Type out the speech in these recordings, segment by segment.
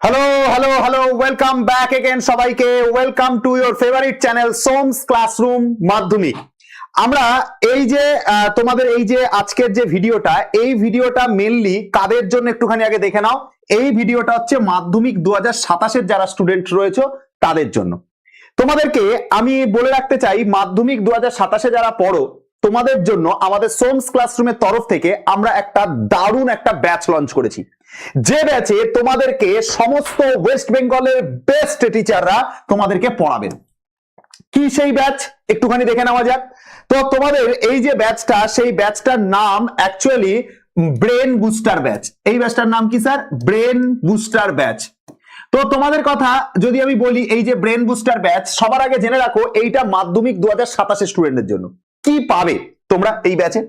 Hello hello hello welcome back again সবাইকে। Welcome to your favourite channel Som's classroom মাধ্যমিক আমরা এই যে তোমাদের এই যে আজকের যে ভিডিওটা, এই ভিডিওটা মেনলি কাদের জন্য একটুখানি আগে দেখে নাও। এই ভিডিওটা হচ্ছে মাধ্যমিক দু হাজার যারা স্টুডেন্ট রয়েছে, তাদের জন্য। তোমাদেরকে আমি বলে রাখতে চাই, মাধ্যমিক দু হাজার যারা পড়ো তোমাদের জন্য আমাদের সোমস ক্লাসরুমের তরফ থেকে আমরা একটা দারুণ একটা ব্যাচ লঞ্চ করেছি। যে ব্যাচে তোমাদেরকে সমস্ত ওয়েস্ট বেঙ্গলের বেস্ট টিচাররা তোমাদেরকে পড়াবেন। কি সেই ব্যাচ একটুখানি দেখে নেওয়া যাক। তো তোমাদের এই যে ব্যাচটা সেই ব্যাচটার নাম অ্যাকচুয়ালি ব্রেন বুস্টার ব্যাচ এই ব্যাচটার নাম কি, স্যার? ব্রেন বুস্টার ব্যাচ তো তোমাদের কথা যদি আমি বলি, এই যে ব্রেন বুস্টার ব্যাচ সবার আগে জেনে রাখো, এইটা মাধ্যমিক দু হাজার সাতাশের স্টুডেন্টদের জন্য। কি পাবে তোমরা এই ব্যাচে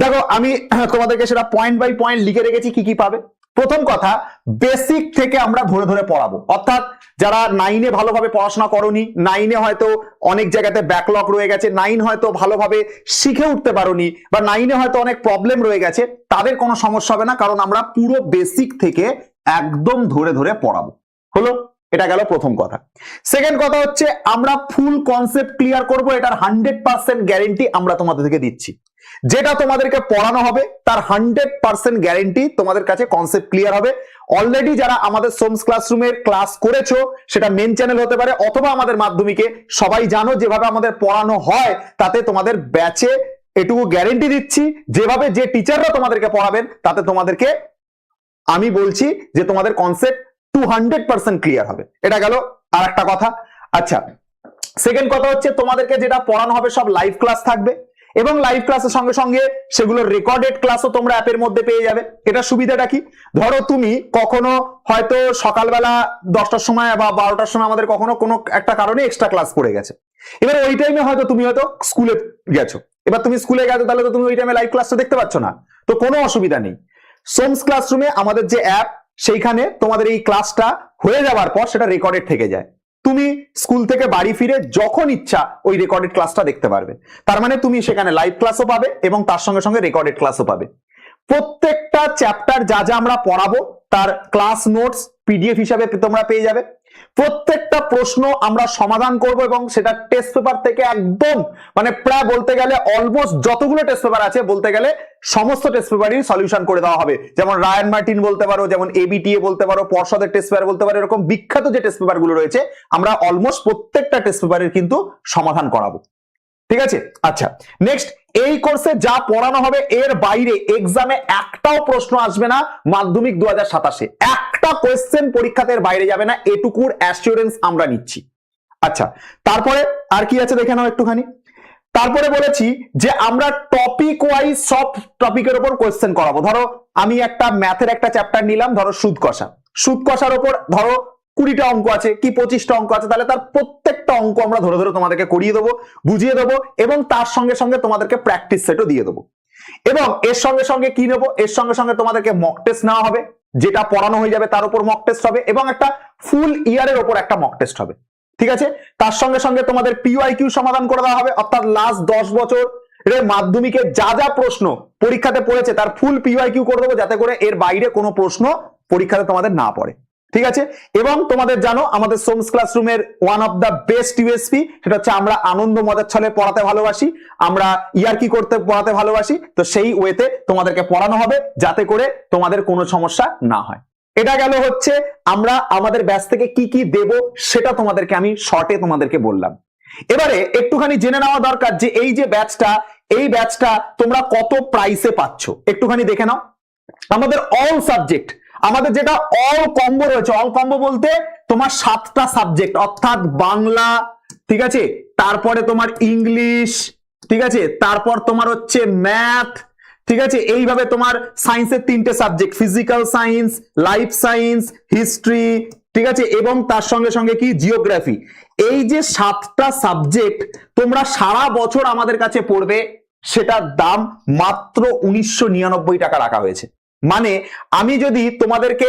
দেখো, আমি তোমাদেরকে সেটা পয়েন্ট বাই পয়েন্ট লিখে রেখেছি, কি কি পাবে? প্রথম কথা বেসিক থেকে আমরা ধরে ধরে পড়াবো। অর্থাৎ যারা নাইনে ভালোভাবে পড়াশোনা করনি নাইনে হয়তো অনেক জায়গাতে ব্যাকলগ রয়ে গেছে নাইন হয়তো ভালোভাবে শিখে উঠতে পারোনি, বা নাইনে হয়তো অনেক প্রবলেম রয়ে গেছে, তাদের কোনো সমস্যা হবে না, কারণ আমরা পুরো বেসিক থেকে একদম ধরে ধরে পড়াবো। হলো? এটা গেল প্রথম কথা। সেকেন্ড কথা হচ্ছে, আমরা ফুল কনসেপ্ট ক্লিয়ার করব, এটার হান্ড্রেড পার্সেন্ট গ্যারেন্টি আমরা তোমাদের থেকে দিচ্ছি। যেটা তোমাদেরকে পড়ানো হবে, তার হান্ড্রেড পার্সেন্ট গ্যারেন্টি তোমাদের কাছে কনসেপ্ট ক্লিয়ার হবে। অলরেডি যারা আমাদের সোমস ক্লাসরুমের ক্লাস করেছ, সেটা মেন চ্যানেল হতে পারে, অথবা আমাদের মাধ্যমিকে, সবাই জানো যেভাবে আমাদের পড়ানো হয়, তাতে তোমাদের ব্যাচে এটুকু গ্যারেন্টি দিচ্ছি। যেভাবে যে টিচাররা তোমাদেরকে পড়াবেন, তাতে তোমাদেরকে আমি বলছি যে তোমাদের concept two hundred percent clear হবে। এটা গেল আর একটা কথা। আচ্ছা সেকেন্ড কথা হচ্ছে তোমাদেরকে যেটা পড়ানো হবে সব লাইভ ক্লাস থাকবে এবং লাইভ ক্লাসের সঙ্গে সঙ্গে সেগুলো রেকর্ডেড ক্লাসও তোমরা অ্যাপের মধ্যে পেয়ে যাবে। এটা সুবিধাটা কি? ধরো তুমি কখনো হয়তো সকালবেলা দশটার সময় বা বারোটার সময় আমাদের কখনো কোনো একটা কারণে এক্সট্রা ক্লাস পড়ে গেছে। এবার ওই টাইমে হয়তো তুমি হয়তো স্কুলে গেছো। এবার তুমি স্কুলে গেছো, তাহলে তো তুমি ওই টাইমে লাইভ ক্লাসটা দেখতে পাচ্ছ না। তো কোনো অসুবিধা নেই। সোমস ক্লাসরুমে আমাদের যে অ্যাপ সেইখানে তোমাদের এই ক্লাসটা হয়ে যাওয়ার পর সেটা রেকর্ডেড থেকে যায়। তুমি স্কুল থেকে বাড়ি ফিরে যখন ইচ্ছা ওই রেকর্ডেড ক্লাসটা দেখতে পারবে। তার মানে তুমি সেখানে লাইভ ক্লাসও পাবে এবং তার সঙ্গে সঙ্গে রেকর্ডেড ক্লাসও পাবে। প্রত্যেকটা চ্যাপ্টার যা যা আমরা পড়াবো, তার ক্লাস নোটস পিডিএফ হিসাবে তোমরা পেয়ে যাবে। প্রত্যেকটা প্রশ্ন আমরা সমাধান করব এবং সেটা টেস্ট পেপার থেকে একদম মানে প্রায় বলতে গেলে অলমোস্ট যতগুলো টেস্ট পেপার আছে, বলতে গেলে সমস্ত টেস্ট পেপারই সলিউশন করে দেওয়া হবে। যেমন রায়ন মার্টিন বলতে পারো, যেমন এবিটিএ বলতে পারো, পর্ষদের টেস্ট পেপার বলতে পারো, এরকম বিখ্যাত যে টেস্ট পেপারগুলো রয়েছে, আমরা অলমোস্ট প্রত্যেকটা টেস্ট পেপারের কিন্তু সমাধান করাবো। ঠিক আছে? আচ্ছা নেক্সট এই কোর্সে যা পড়ানো হবে এর বাইরে এক্সামে একটাও প্রশ্ন আসবে না মাধ্যমিক দু হাজার সাতাশে। একটা কোয়েশ্চেন পরীক্ষাতে বাইরে যাবে না, এটুকুর অ্যাসিওরেন্স আমরা নিচ্ছি। আচ্ছা তারপরে আর কি আছে দেখে নাও একটুখানি। তারপরে বলেছি যে আমরা টপিক ওয়াইজ সব টপিকের উপর কোয়েশ্চেন করাবো। ধরো, আমি একটা ম্যাথের একটা চ্যাপ্টার নিলাম, ধরো, সুদ কষা। সুদ কষার উপর, ধরো কুড়িটা অঙ্ক আছে, কি পঁচিশটা অঙ্ক আছে, তাহলে তার প্রত্যেকটা অঙ্ক আমরা ধরে ধরে তোমাদেরকে করিয়ে দেবো, বুঝিয়ে দেবো এবং তার সঙ্গে সঙ্গে তোমাদেরকে প্র্যাকটিস সেটও দিয়ে দেবো। এবং এর সঙ্গে সঙ্গে কি নেব? এর সঙ্গে সঙ্গে তোমাদেরকে মক টেস্ট নেওয়া হবে, যেটা পড়ানো হয়ে যাবে তার উপর মক টেস্ট হবে এবং একটা ফুল ইয়ারের ওপর একটা মক টেস্ট হবে। ঠিক আছে? তার সঙ্গে সঙ্গে তোমাদের পিওয়াই কিউ সমাধান করে দেওয়া হবে, অর্থাৎ লাস্ট দশ বছর মাধ্যমিকে যা যা প্রশ্ন পরীক্ষাতে পড়েছে তার ফুল পিওয়াই কিউ করে দেবো, যাতে করে এর বাইরে কোনো প্রশ্ন পরীক্ষাতে তোমাদের না পড়ে। ঠিক আছে? এবং তোমাদের জানো, আমাদের সোমস ক্লাসরুমের one of the best USP সেটা হচ্ছে আমরা আনন্দ মজার ছলে পড়াতে ভালোবাসি, আমরা ইয়ারকি করতে, পড়াতে ভালোবাসি, তো সেই ওয়েতে তোমাদেরকে পড়ানো হবে, যাতে করে তোমাদের কোনো সমস্যা না হয়। এটা গেল হচ্ছে, আমরা আমাদের ব্যাচ থেকে কি কি দেব, সেটা তোমাদেরকে আমি শর্টে তোমাদেরকে বললাম। এবারে একটুখানি জেনে নেওয়া দরকার যে এই যে ব্যাচটা এই ব্যাচটা তোমরা কত প্রাইসে পাচ্ছ। একটুখানি দেখে নাও। আমাদের অল সাবজেক্ট আমাদের যেটা অল কম্বো রয়েছে অল কম্বো বলতে তোমার সাতটা সাবজেক্ট অর্থাৎ বাংলা, ঠিক আছে? তারপরে তোমার ইংলিশ, ঠিক আছে? তারপর তোমার হচ্ছে ম্যাথ ঠিক আছে? এইভাবে তোমার সায়েন্সের তিনটে subject physical science life science history ঠিক আছে? এবং তার সঙ্গে সঙ্গে কি? জিওগ্রাফি এই যে সাতটা সাবজেক্ট তোমরা সারা বছর আমাদের কাছে পড়বে, সেটার দাম মাত্র উনিশশো নিরানব্বই টাকা রাখা হয়েছে। মানে আমি যদি তোমাদেরকে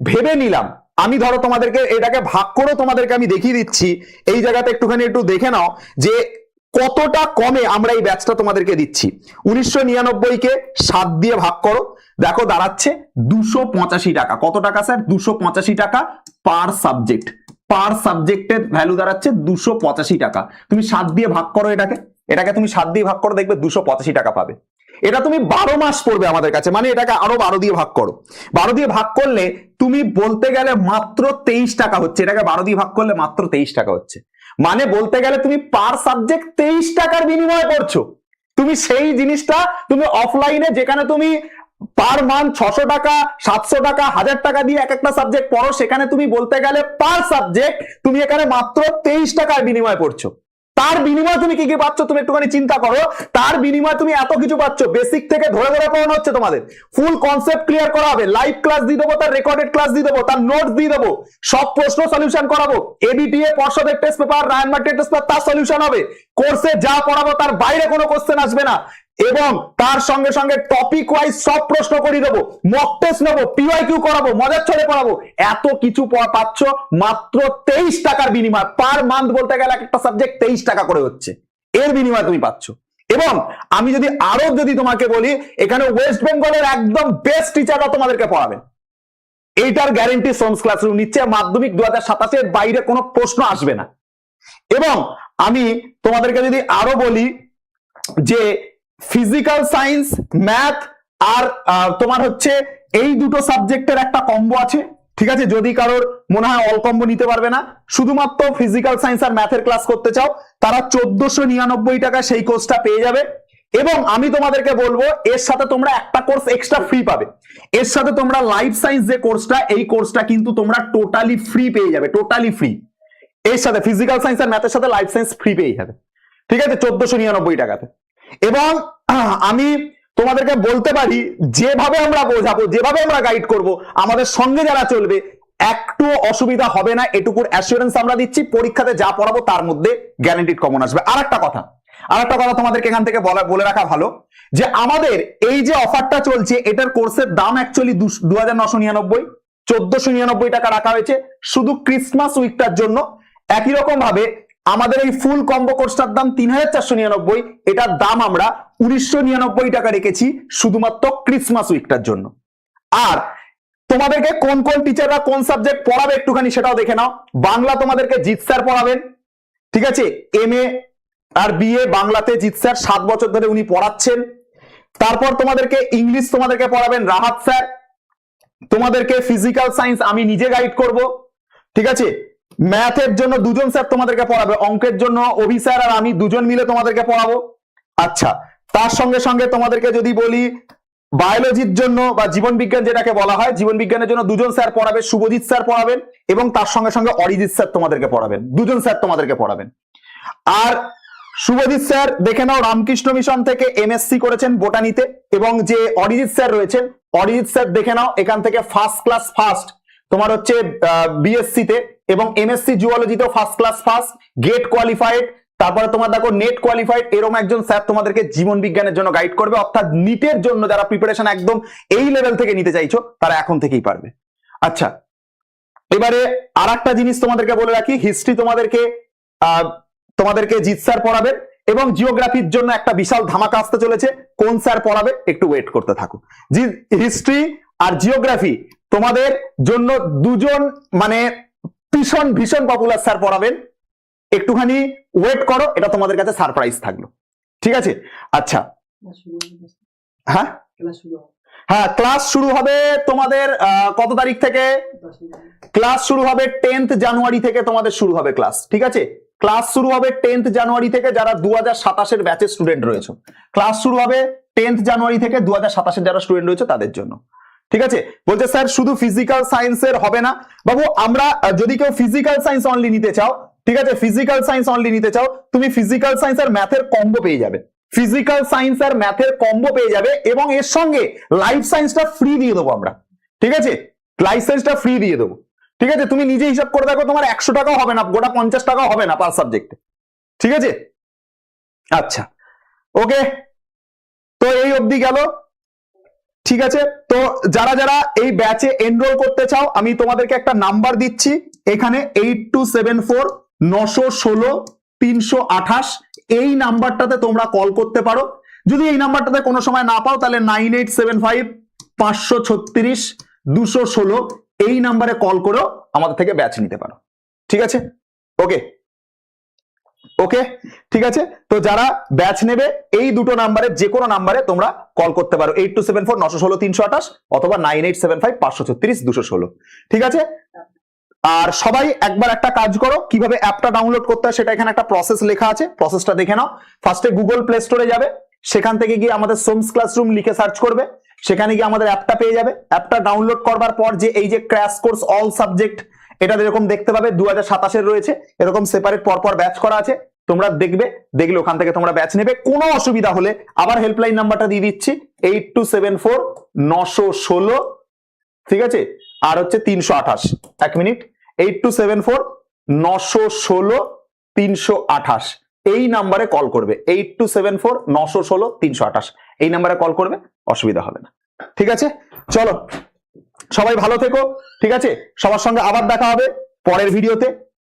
ভেবে নিলাম, আমি ধরো তোমাদেরকে এটাকে ভাগ করেও তোমাদেরকে আমি দেখিয়ে দিচ্ছি, এই জায়গাতে একটুখানি একটু দেখে নাও যে কতটা কমে আমরা এই ব্যাচটা তোমাদেরকে দিচ্ছি। উনিশশো নিরানব্বই কে সাত দিয়ে ভাগ করো, দেখো দাঁড়াচ্ছে দুশো পঁচাশি টাকা। কত টাকা স্যার দুশো পঁচাশি টাকা পার সাবজেক্ট পার সাবজেক্টের ভ্যালু দাঁড়াচ্ছে দুশো পঁচাশি টাকা। তুমি সাত দিয়ে ভাগ করো এটাকে। এটাকে তুমি সাত দিয়ে ভাগ করো দেখবে দুশো পঁচাশি টাকা পাবে। এটা তুমি বারো মাস পড়বে আমাদের কাছে। মানে এটাকে আরও বারো দিয়ে ভাগ করো। বারো দিয়ে ভাগ করলে তুমি বলতে গেলে মাত্র তেইশ টাকা হচ্ছে। এটাকে বারো দিয়ে ভাগ করলে মাত্র তেইশ টাকা হচ্ছে। মানে বলতে গেলে তুমি পার সাবজেক্ট তেইশ টাকার বিনিময়ে করছ তুমি সেই জিনিসটা তুমি অফলাইনে যেখানে তুমি পার মান ছশো টাকা, সাতশো টাকা, হাজার টাকা দিয়ে এক একটা সাবজেক্ট পড়ো, সেখানে তুমি বলতে গেলে পার সাবজেক্ট তুমি এখানে মাত্র তেইশ টাকার বিনিময়ে পড়ছো। তার বিনিময়ে তুমি কি কি পাচ্ছ তুমি একটুখানি চিন্তা করো। তার বিনিময়ে তুমি এত কিছু পাচ্ছ। বেসিক থেকে ধরে ধরে পড়ানো হচ্ছে তোমাদের। ফুল কনসেপ্ট ক্লিয়ার করা হবে। লাইভ ক্লাস দিয়ে দেবো, তার রেকর্ডেড ক্লাস দিয়ে দেবো, তার নোট দিয়ে দেবো। সব প্রশ্ন সলিউশন করাবো। এবিটিএ পর্ষদের টেস্ট পেপার রায়ন মার্কেট টেস্ট পেপার তার সলিউশন হবে। কোর্সে যা পড়াবো, তার বাইরে কোনো কোশ্চেন আসবে না। এবং তার সঙ্গে সঙ্গে টপিক ওয়াইজ সব প্রশ্ন করিয়ে দেবো মক টেস্ট নেব পিওয়াই কিউ করাবো, মজার ছড়ে পড়াবো। এত কিছু পাচ্ছ, মাত্র তেইশ টাকার বিনিময় পার মান্থ বলতে গেলে এক একটা সাবজেক্ট তেইশ টাকা করে হচ্ছে। এর বিনিময়ে তুমি পাচ্ছ। এবং আমি যদি আরও যদি তোমাকে বলি, এখানে ওয়েস্ট বেঙ্গলের একদম বেস্ট টিচাররা তোমাদেরকে পড়াবেন। এইটার গ্যারেন্টি সোমস ক্লাসরুম নিচ্ছে, মাধ্যমিক দু হাজার সাতাশের বাইরে কোনো প্রশ্ন আসবে না। এবং আমি তোমাদেরকে যদি আরও বলি যে ফিজিক্যাল সায়েন্স ম্যাথ আর তোমার হচ্ছে এই দুটো সাবজেক্টের একটা কম্বো আছে, ঠিক আছে? যদি কারোর মনে হয় অল কম্বো নিতে পারবে না, শুধুমাত্র ফিজিক্যাল সায়েন্স আর ম্যাথের ক্লাস করতে চাও, তারা চোদ্দশো নিরানব্বই টাকা সেই কোর্সটা পেয়ে যাবে। এবং আমি তোমাদেরকে বলব, এর সাথে তোমরা একটা কোর্স এক্সট্রা ফ্রি পাবে। এর সাথে তোমরা লাইফ সায়েন্স যে কোর্সটা এই কোর্সটা কিন্তু তোমরা টোটালি ফ্রি পেয়ে যাবে টোটালি ফ্রি এর সাথে ফিজিক্যাল সায়েন্স আর ম্যাথের সাথে লাইফ সায়েন্স ফ্রি পেয়ে যাবে। ঠিক আছে? চোদ্দশো নিরানব্বই টাকাতে। এবং আমি তোমাদেরকে বলতে পারি, যেভাবে আমরা বোঝাবো, যেভাবে আমরা গাইড করব, আমাদের সঙ্গে যারা চলবে একটু অসুবিধা হবে না, এটুকুর অ্যাসুরেন্স আমরা দিচ্ছি, পরীক্ষাতে যা পড়াবো তার মধ্যে গ্যারান্টিড কমন আসবে। আর একটা কথা আর একটা কথা তোমাদেরকে এখান থেকে বলে রাখা ভালো, যে আমাদের এই যে অফারটা চলছে, এটার কোর্সের দাম অ্যাকচুয়ালি দু হাজার নশো নিরানব্বই, চোদ্দশো নিরানব্বই টাকা রাখা হয়েছে, শুধু ক্রিসমাস উইকটার জন্য। একই রকম ভাবে আমাদের এই ফুল কম্বো কোর্সটার দাম তিন হাজার চারশো নিরানব্বই। এটার দাম আমরা উনিশশো নিরানব্বই টাকা রেখেছি শুধুমাত্র ক্রিসমাস উইকটার জন্য। আর তোমাদেরকে কোন কোন টিচাররা কোন সাবজেক্ট পড়াবে একটুখানি সেটাও দেখে নাও। বাংলা তোমাদেরকে জিৎ স্যার পড়াবেন। ঠিক আছে? এম এ আর বিএ বাংলাতে জিৎ স্যার সাত বছর ধরে উনি পড়াচ্ছেন। তারপর তোমাদেরকে ইংলিশ তোমাদেরকে পড়াবেন রাহাত স্যার। তোমাদেরকে ফিজিক্যাল সায়েন্স আমি নিজে গাইড করব। ঠিক আছে? ম্যাথের জন্য দুজন স্যার তোমাদেরকে পড়াবে। অঙ্কের জন্য অভি স্যার আর আমি দুজন মিলে তোমাদেরকে পড়াবো। আচ্ছা তার সঙ্গে সঙ্গে তোমাদেরকে যদি বলি বায়োলজির জন্য বা জীবন বিজ্ঞান যেটাকে বলা হয়, জীবন বিজ্ঞানের জন্য দুজন স্যার পড়াবে, শুভজিৎ স্যার পড়াবেন এবং তার সঙ্গে সঙ্গে অরিজিৎ স্যার তোমাদেরকে পড়াবেন। দুজন স্যার তোমাদেরকে পড়াবেন। আর শুভজিৎ স্যার দেখে নাও, রামকৃষ্ণ মিশন থেকে এমএসসি করেছেন বোটানিতে এবং যে অরিজিৎ স্যার রয়েছেন, অরিজিৎ স্যার দেখে নাও, এখান থেকে ফার্স্ট ক্লাস ফার্স্ট তোমার হচ্ছে বিএসসি তে। এবং MSc জুওলজিতেও first class first GATE qualified তারপরে তোমার দেখো নেট কোয়ালিফাইড এরকম একজন স্যার তোমাদেরকে জীবন বিজ্ঞানের জন্য গাইড করবে। অর্থাৎ নিটের জন্য যারা প্রিপারেশন একদম এই লেভেল থেকে নিতে চাইছো, তারা এখন থেকেই পারবে। আচ্ছা এবারে আর জিনিস তোমাদেরকে বলে রাখি হিস্ট্রি তোমাদেরকে তোমাদেরকে জিৎ স্যার পড়াবেন এবং জিওগ্রাফির জন্য একটা বিশাল ধামাকা আসতে চলেছে। কোন স্যার পড়াবে? একটু ওয়েট করতে থাকো। হিস্ট্রি আর জিওগ্রাফি তোমাদের জন্য দুজন মানে ভীষণ ভীষণ পপুলার স্যার পড়াবেন। একটুখানি ওয়েট করো এটা তোমাদের কাছে সারপ্রাইজ থাকল। ঠিক আছে? আচ্ছা। হ্যাঁ? হ্যাঁ ক্লাস শুরু হবে তোমাদের কত তারিখ থেকে? ক্লাস শুরু হবে টেন্থ জানুয়ারি থেকে তোমাদের শুরু হবে ক্লাস ঠিক আছে? ক্লাস শুরু হবে টেন্থ জানুয়ারি থেকে যারা দু হাজার সাতাশের ব্যাচের স্টুডেন্ট রয়েছে। ক্লাস শুরু হবে টেন্থ জানুয়ারি থেকে দু হাজার সাতাশের যারা স্টুডেন্ট রয়েছে তাদের জন্য। ঠিক আছে? বলছে, স্যার, শুধু ফিজিক্যাল সায়েন্সের হবে না। বাবু, আমরা যদি কেউ ফিজিক্যাল সায়েন্স অনলি নিতে চাও, ঠিক আছে? ফিজিক্যাল সায়েন্স অনলি নিতে চাও, তুমি ফিজিক্যাল সায়েন্স আর ম্যাথের কম্বো পেয়ে যাবে। ফিজিক্যাল সায়েন্স আর ম্যাথের কম্বো পেয়ে যাবে এবং এর সঙ্গে লাইফ সায়েন্সটা ফ্রি দিয়ে দেবো আমরা। ঠিক আছে? লাইফ সায়েন্সটা ফ্রি দিয়ে দেবো। ঠিক আছে? তুমি নিজে হিসাব করে দেখো, তোমার একশো টাকাও হবে না, গোটা পঞ্চাশ টাকাও হবে না পার সাবজেক্টে ঠিক আছে? আচ্ছা। ওকে তো এই অবধি গেল। ঠিক আছে? তো যারা যারা এই ব্যাচে এনরোল করতে চাও, আমি তোমাদেরকে একটা নাম্বার দিচ্ছি। এখানে এইট টু সেভেন ফোর নশো ষোলো তিনশো আঠাশ। এই নাম্বারটাতে তোমরা কল করতে পারো। যদি এই নাম্বারটাতে কোনো সময় না পাও, তাহলে নাইন এইট সেভেন ফাইভ পাঁচশো ছত্রিশ দুশো ষোলো এই নাম্বারে কল করেও আমাদের থেকে ব্যাচ নিতে পারো। ঠিক আছে? ওকে ওকে ঠিক আছে? তো যারা ব্যাচ নেবে, এই দুটো নাম্বারে যে কোনো নাম্বারে তোমরা কল করতে পারো। এইট টু সেভেন ফোর নশো ষোলো তিনশো আঠাশ অথবা নাইন এইট সেভেন ফাইভ পাঁচশো ছত্রিশ দুশো ষোলো। ঠিক আছে? আর সবাই একবার একটা কাজ করো, কীভাবে অ্যাপটা ডাউনলোড করতে হয় সেটা এখানে একটা প্রসেস লেখা আছে। প্রসেসটা দেখে নাও। ফার্স্টে গুগল প্লে স্টোরে যাবে। সেখান থেকে গিয়ে আমাদের সোমস ক্লাসরুম লিখে সার্চ করবে। সেখানে গিয়ে আমাদের অ্যাপটা পেয়ে যাবে। অ্যাপটা ডাউনলোড করবার পর যে এই যে ক্র্যাশ কোর্স অল সাবজেক্ট এটা এরকম দেখতে পাবে দু হাজার সাতাশের রয়েছে। এরকম সেপারেট পরপর ব্যাচ করা আছে। তোমরা দেখবে, দেখলে ওখান থেকে তোমরা ব্যাচ নেবে। কোনো অসুবিধা হলে আবার হেল্পলাইন নাম্বারটা দিয়ে দিচ্ছি এইট টু সেভেন ফোর নশো ষোলো, ঠিক আছে? আর হচ্ছে তিনশো আঠাশ। এক minute. Eight two seven four নশো ষোলো, তিনশো আঠাশ। এই নাম্বারে কল করবে। এইট টু সেভেন ফোর নশো ষোলো, তিনশো আঠাশ। এই নাম্বারে কল করবে, অসুবিধা হবে না। ঠিক আছে? চলো। সবাই ভালো থেকো ঠিক আছে? সবার সঙ্গে আবার দেখা হবে পরের ভিডিওতে।